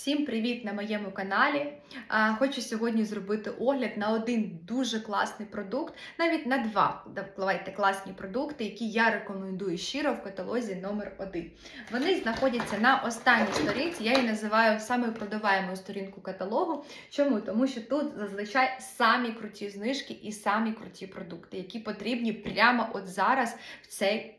Всім привіт на моєму каналі. Хочу сьогодні зробити огляд на один дуже класний продукт, навіть на два давайте, класні продукти, які я рекомендую щиро в каталозі номер 1 Вони знаходяться на останній сторінці. Я її називаю самою продаваємою сторінку каталогу. Чому? Тому що тут зазвичай самі круті знижки і самі круті продукти, які потрібні прямо от зараз в цей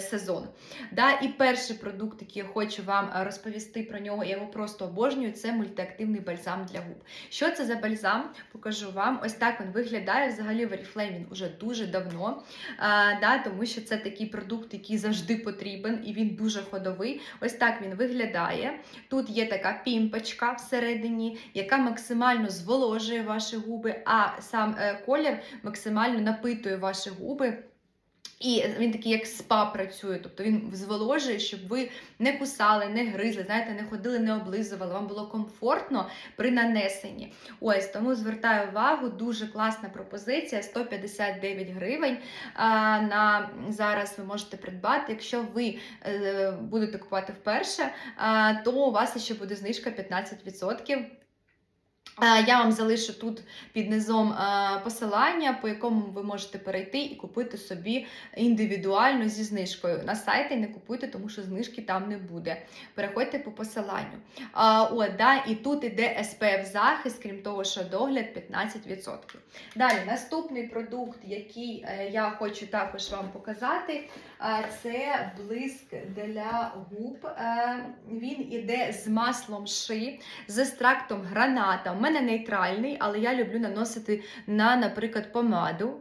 сезон. Да, І перший продукт, який я хочу вам е, розповісти про нього, я його просто обожнюю, це мультиактивний бальзам для губ. Що це за бальзам? Покажу вам. Ось так він виглядає. Взагалі в Oriflame він уже дуже давно, а, да, тому що це такий продукт, який завжди потрібен, і він дуже ходовий. Ось так він виглядає. Тут є така пімпочка всередині, яка максимально зволожує ваші губи, а сам е, колір максимально напитує ваші губи. І він такий, як спа працює, тобто він зволожує, щоб ви не кусали, не гризли, знаєте, не ходили, не облизували. Вам було комфортно при нанесенні. Ось тому звертаю увагу, дуже класна пропозиція: 159 гривень. На зараз ви можете придбати. Якщо ви е, будете купувати вперше, то у вас ще буде знижка 15%. Я вам залишу тут під низом посилання, по якому ви можете перейти і купити собі індивідуально зі знижкою. На сайті не купуйте, тому що знижки там не буде. Переходьте по посиланню. О, да, І тут іде SPF захист, крім того, що догляд 15%. Далі, наступний продукт, який е, я хочу також вам показати, це блиск для губ. Е, він іде з маслом ши, з екстрактом граната. У мене нейтральний, але я люблю наносити на, наприклад, помаду.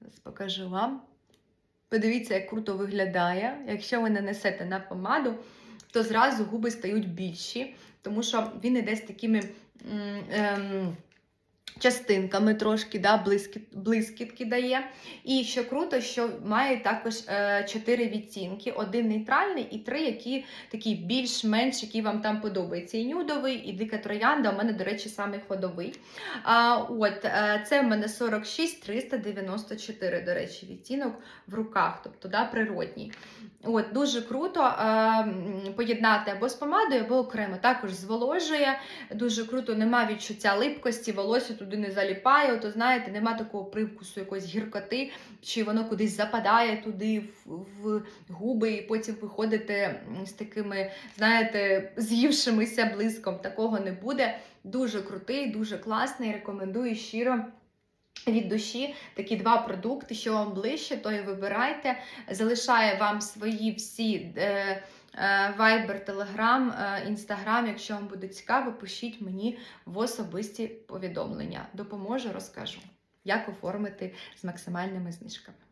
Зараз покажу вам. Подивіться, як круто виглядає. Якщо ви нанесете на помаду, то зразу губи стають більші, тому що він іде з такими. Ем, частинками трошки, да, блискіт, блискітки дає. І що круто, що має також е, 4 відтінки: один нейтральний і три, які такі більш-менш, які вам там подобаються. І нюдовий, і дика троянда, у мене, до речі, самий ходовий. А, от, е, Це в мене 46 394, до речі, відтінок в руках, тобто да, природній. От, Дуже круто е, поєднати або з помадою, або окремо. Також зволожує. Дуже круто, нема відчуття липкості, волосся туди не заліпає, то знаєте, нема такого привкусу якоїсь гіркоти, чи воно кудись западає туди в, в губи, і потім виходите з такими, знаєте, з'ївшимися блиском. Такого не буде. Дуже крутий, дуже класний. Рекомендую щиро. Від душі такі два продукти, що вам ближче, то і вибирайте. Залишаю вам свої всі е, Вайбер, Телеграм, Інстаграм, Якщо вам буде цікаво, пишіть мені в особисті повідомлення. Допоможу, розкажу, як оформити з максимальними знижками.